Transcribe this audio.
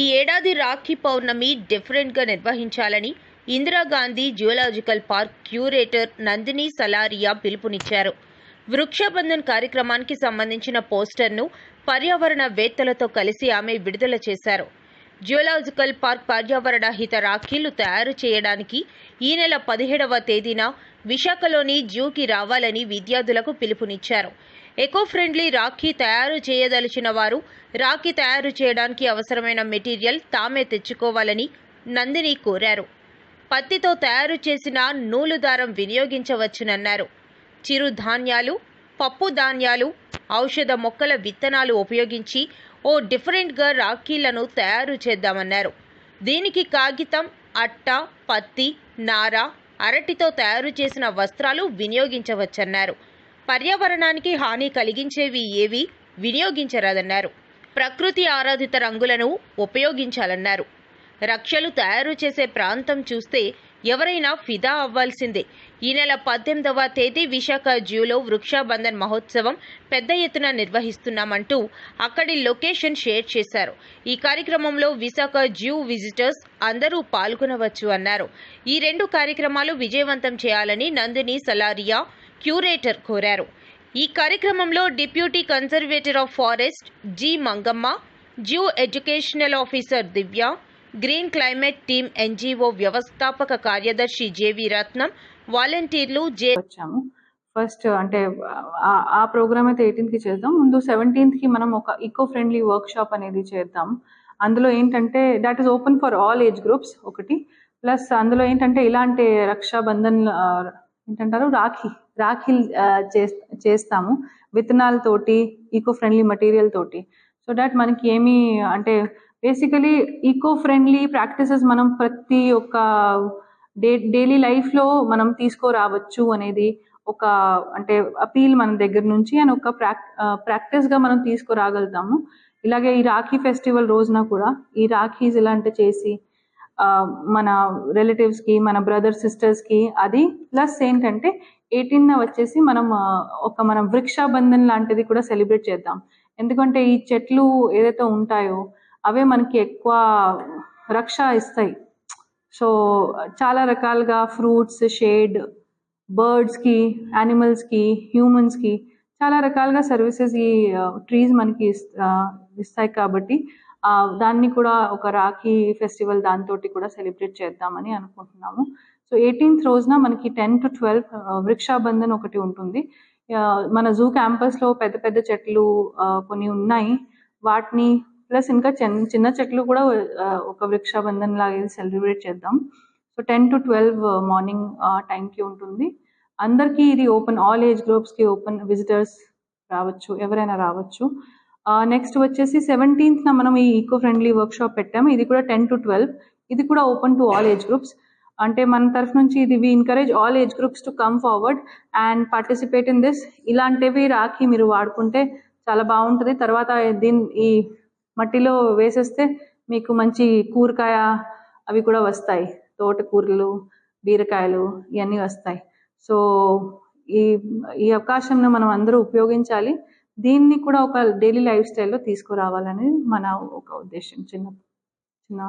ఈ ఏడాది రాఖీ పౌర్ణమి డిఫరెంట్గా నిర్వహించాలని Indira Gandhi zoological park curator Nandini Salaria పిలుపునిచ్చారు. వృక్షబంధన్ కార్యక్రమానికి సంబంధించిన పోస్టర్ను పర్యావరణవేత్తలతో కలిసి ఆమె విడుదల చేశారు. జువలాజికల్ పార్క్ పర్యావరణ హిత రాఖీలు తయారు చేయడానికి ఈ నెల పదిహేడవ తేదీన విశాఖలోని జూకి రావాలని విద్యార్థులకు పిలుపునిచ్చారు. ఎకో ఫ్రెండ్లీ రాఖీ తయారు చేయదలిచిన వారు రాఖీ తయారు చేయడానికి అవసరమైన మెటీరియల్ తామే తెచ్చుకోవాలని నందిని కోరారు. పత్తితో తయారు చేసిన నూలు దారం వినియోగించవచ్చునన్నారు. చిరుధాన్యాలు పప్పు ధాన్యాలు ఔషధ మొక్కల విత్తనాలు ఉపయోగించి ఓ డిఫరెంట్గా రాఖీలను తయారు చేద్దామన్నారు. దీనికి కాగితం అట్ట పత్తి నార అరటితో తయారు చేసిన వస్త్రాలు వినియోగించవచ్చన్నారు. పర్యావరణానికి హాని కలిగించేవి ఏవి వినియోగించరాదన్నారు. ప్రకృతి ఆరాధిత రంగులను ఉపయోగించాలన్నారు. రక్షలు తయారు చేసే ప్రాంతం చూస్తే ఎవరైనా ఫిదా అవ్వాల్సిందే. ఈ నెల పద్దెనిమిదవ తేదీ విశాఖ జూలో వృక్షాబంధన్ మహోత్సవం పెద్ద ఎత్తున నిర్వహిస్తున్నామంటూ అక్కడి లొకేషన్ షేర్ చేశారు. ఈ కార్యక్రమంలో విశాఖ జూ విజిటర్స్ అందరూ పాల్గొనవచ్చు అన్నారు. ఈ రెండు కార్యక్రమాలు విజయవంతం చేయాలని నందిని సలారియా క్యూరేటర్ కోరారు. ఈ కార్యక్రమంలో deputy conservator of forest G Mangamma zoo educational officer Divya green climate team NGO వ్యవస్థాపక కార్యదర్శి జేవి రత్నం వాలంటీర్లు జే వచ్చాము. ఫస్ట్ అంటే ఆ- ప్రోగ్రామ్ అయితే ఎయిటీన్త్కి చేద్దాం. ముందు సెవెంటీన్త్కి మనం ఒక ఈకో ఫ్రెండ్లీ వర్క్ షాప్ అనేది చేద్దాం. అందులో ఏంటంటే that is open for all age groups ఒకటి. ప్లస్ అందులో ఏంటంటే ఇలాంటి రక్షాబంధన్ ఏంటంటారు? రాఖీ రాఖీ చేస్తాము. విత్తనాలతోటి ఈకో ఫ్రెండ్లీ మెటీరియల్ తోటి. సో దట్ మనకి ఏమీ అంటే బేసికలీ ఈకో ఫ్రెండ్లీ ప్రాక్టీసెస్ మనం ప్రతి ఒక్క డే డైలీ లైఫ్లో మనం తీసుకురావచ్చు అనేది ఒక అంటే అపీల్ మన దగ్గర నుంచి అండ్ ఒక ప్రాక్ ప్రాక్టీస్గా మనం తీసుకురాగలుగుతాము. ఇలాగే ఈ రాఖీ ఫెస్టివల్ రోజున కూడా ఈ రాఖీస్ ఇలాంటి చేసి మన మన రిలేటివ్స్కి మన బ్రదర్ సిస్టర్స్కి అది ప్లస్ ఏంటంటే ఎయిటీన్ వచ్చేసి మనం ఒక మనం వృక్షాబంధన్ లాంటిది కూడా సెలబ్రేట్ చేద్దాం. ఎందుకంటే ఈ చెట్లు ఏదైతే ఉంటాయో అవే మనకి ఎక్కువ రక్ష ఇస్తాయి. సో చాలా రకాలుగా ఫ్రూట్స్ షేడ్ బర్డ్స్కి యానిమల్స్కి హ్యూమన్స్కి చాలా రకాలుగా సర్వీసెస్ ఈ ట్రీస్ మనకి ఇస్తాయి కాబట్టి దాన్ని కూడా ఒక రాఖీ ఫెస్టివల్ దాంతో కూడా సెలబ్రేట్ చేద్దామని అనుకుంటున్నాము. సో ఎయిటీన్త్ రోజున మనకి టెన్ టు ట్వెల్వ్ వృక్షాబంధన్ ఒకటి ఉంటుంది. మన జూ క్యాంపస్లో పెద్ద పెద్ద చెట్లు కొన్ని ఉన్నాయి. వాటిని ప్లస్ ఇంకా చిన్న చిన్న చెట్లు కూడా ఒక వృక్షాబంధన్ లాగా సెలబ్రేట్ చేద్దాం. So ten to twelve morning టైంకి ఉంటుంది. అందరికీ ఇది ఓపెన్ ఆల్ ఏజ్ గ్రూప్స్కి ఓపెన్ విజిటర్స్ రావచ్చు ఎవరైనా రావచ్చు. నెక్స్ట్ వచ్చేసి సెవెంటీన్త్న మనం ఈ ఈకో ఫ్రెండ్లీ వర్క్ షాప్ పెట్టాము. ఇది కూడా టెన్ టు ట్వెల్వ్. ఇది కూడా open to all age groups. అంటే మన తరఫు నుంచి ఇది we encourage all age groups to come forward and participate in this ఇలాంటివి రాఖీ మీరు వాడుకుంటే చాలా బాగుంటుంది. తర్వాత దీని ఈ మట్టిలో వేసేస్తే మీకు మంచి కూరకాయ అవి కూడా వస్తాయి. తోటకూరలు బీరకాయలు ఇవన్నీ వస్తాయి. సో ఈ ఈ అవకాశంను మనం అందరూ ఉపయోగించాలి. దీన్ని కూడా ఒక డైలీ లైఫ్ స్టైల్లో తీసుకురావాలని మన ఒక ఉద్దేశం చిన్న చిన్న